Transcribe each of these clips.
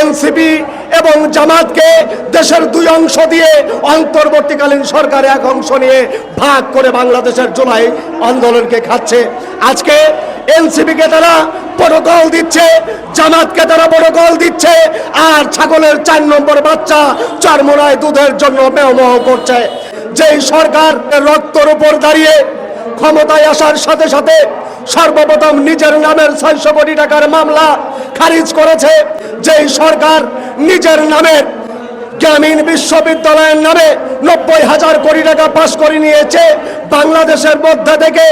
NCP এবং জামাতকে দেশের দুই অংশ দিয়ে অন্তর্বর্তীকালীন সরকার এক অংশ নিয়ে ভাগ করে বাংলাদেশের জুলাই আন্দোলনকে খাচ্ছে। আজকে এনসিপিকে তারা বড় প্রোটোকল দিচ্ছে, জামাতকে তারা বড় প্রোটোকল দিচ্ছে, আর ছাগলের চার নম্বর বাচ্চা চার মোড়ায় দুধের জন্য মেহমহ করছে। যেই সরকার রক্তর উপর দাঁড়িয়ে ক্ষমতায় আসার সাথে সাথে সর্বপ্রথম নিজের নামের ছয়শো কোটি টাকার মামলা খারিজ করেছে। যেই সরকার নিজের নামের গ্রামীণ বিশ্ববিদ্যালয়ের নামে নব্বই হাজার কোটি টাকা পাশ করে নিয়েছে, বাংলাদেশের মধ্যে থেকে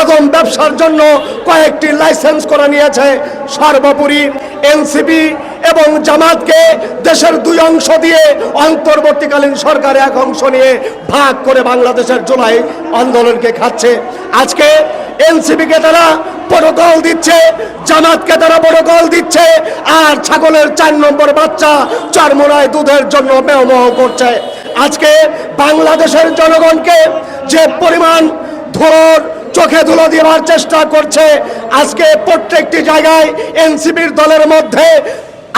আদম ব্যবসার জন্য কয়েকটি লাইসেন্স করে নিয়েছে। সর্বোপরি এনসিপি এবং জামাতকে দেশের দুই অংশ দিয়ে অন্তর্বর্তীকালীন সরকার এক অংশ নিয়ে ভাগ করে বাংলাদেশের জুলাই আন্দোলনকে খাচ্ছে। আজকে এনসিপিকে তারা বড় গল দিচ্ছে, জামাতকে তারা বড় গল দিচ্ছে, আর ছাগলের চার নম্বর বাচ্চা চার মোড়ায় দুধের জন্য মেহমহ করছে। আজকে বাংলাদেশের জনগণকে যে পরিমাণ ধর চোখে ধুলো দেওয়ার চেষ্টা করছে, আজকে প্রত্যেকটি জায়গায় এনসিপির দলের মধ্যে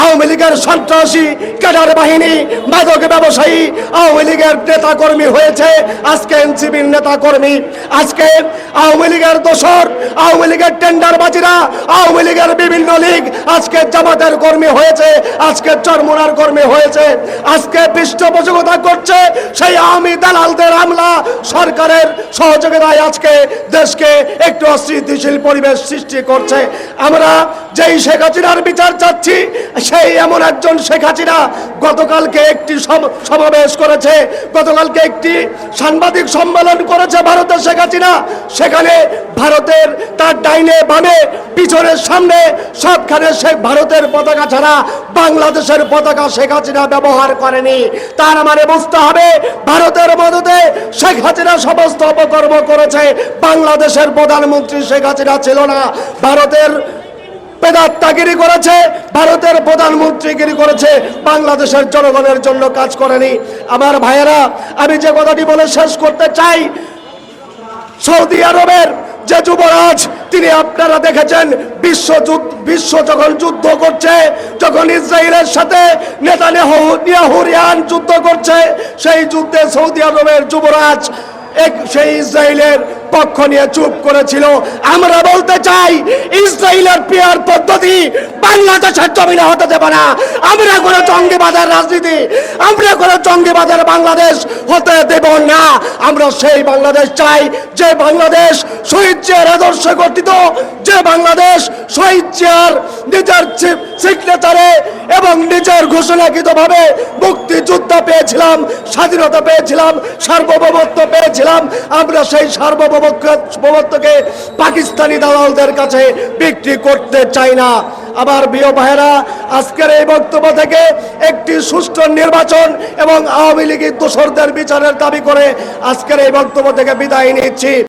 আওয়ামী লীগের সন্ত্রাসী, ক্যাডার বাহিনী, মাদক ব্যবসায়ী, আওয়ামী লীগের নেতা কর্মী হয়েছে। আজকে এনসিপির নেতা কর্মী আজকে আওয়ামী লীগের দোসর আওয়ামী লীগের টেন্ডারবাজিরা, আওয়ামী লীগের বিভিন্ন লীগ আজকে জামাতের কর্মী হয়েছে, আজকে চরমুনার কর্মী হয়েছে, আজকে পৃষ্ঠপোষকতা করছে সেই আওয়ামী দালালদের আমলা সরকারের সহযোগিতায় আজকে দেশকে একটু অস্থিতিশীল পরিবেশ সৃষ্টি করছে। আমরা যেই শেখ হাসিনার বিচার চাচ্ছি, সেই এমন একজন শেখ হাসিনা গতকালকে একটি সম- সমাবেশ করেছে, গতকালকে একটি সাংবাদিক সম্মেলন করেছে ভারতের শেখ হাসিনা। সেখানে ভারতের তার ডাইনে বামে, পিছনের সামনে, সবখানে সে ভারতের পতাকা ছাড়া বাংলাদেশের পতাকা শেখ হাসিনা ব্যবহার করেনি। তার মানে বুঝতে হবে, ভারতের মদতে শেখ হাসিনা সমস্ত অপকর্ম করেছে। বাংলাদেশের প্রধানমন্ত্রী শেখ হাসিনা ছিল না, ভারতের পেদাত্তাগিরি করেছে, ভারতের প্রধানমন্ত্রীগিরি করেছে, বাংলাদেশের জনগণের জন্য কাজ করেনি। আমার ভাইয়েরা, আমি যে কথাটি বলে শেষ করতে চাই, সৌদি আরবের যে যুবরাজ, তিনি আপনারা দেখেছেন, বিশ্ব বিশ্ব যখন যুদ্ধ করছে, যখন ইসরায়েলের সাথে নেতানিয়াহু নিয়াহুরিয়ান যুদ্ধ করছে, সেই যুদ্ধে সৌদি আরবের যুবরাজ, এক, সেই ইসরায়েলের পক্ষ নিয়ে চুপ করেছিল। আমরা বলতে চাই, ইসরায়েলের পিয়ার পদ্ধতি বাংলাদেশের জমিনে হতে দেবে না। আমরা কোনো জঙ্গিবাদের রাজনীতি, আমরা কোনো জঙ্গিবাদের বাংলাদেশ হতে দেব না। আমরা সেই বাংলাদেশ চাই, যে বাংলাদেশ শহীদ জিয়ার আদর্শে গঠিত, যে বাংলাদেশ শহীদ জিয়ার নিজের সিগনেচারে এবং নিজের ঘোষণাকৃতভাবে মুক্তিযুদ্ধ পেয়েছিলাম, স্বাধীনতা পেয়েছিলাম, সার্বভৌমত্ব পেয়েছিলাম। আমরা সেই সার্বভৌমত্বকে পাকিস্তানি দালালদের কাছে বিক্রি করতে চাই না। আবার প্রিয় ভাইরা আজকের এই বক্তব্য থেকে একটি সুষ্ঠু নির্বাচন এবং আওয়ামী লীগের দোষরদের বিচারের দাবি করে আজকের এই বক্তব্য থেকে বিদায় নিচ্ছি।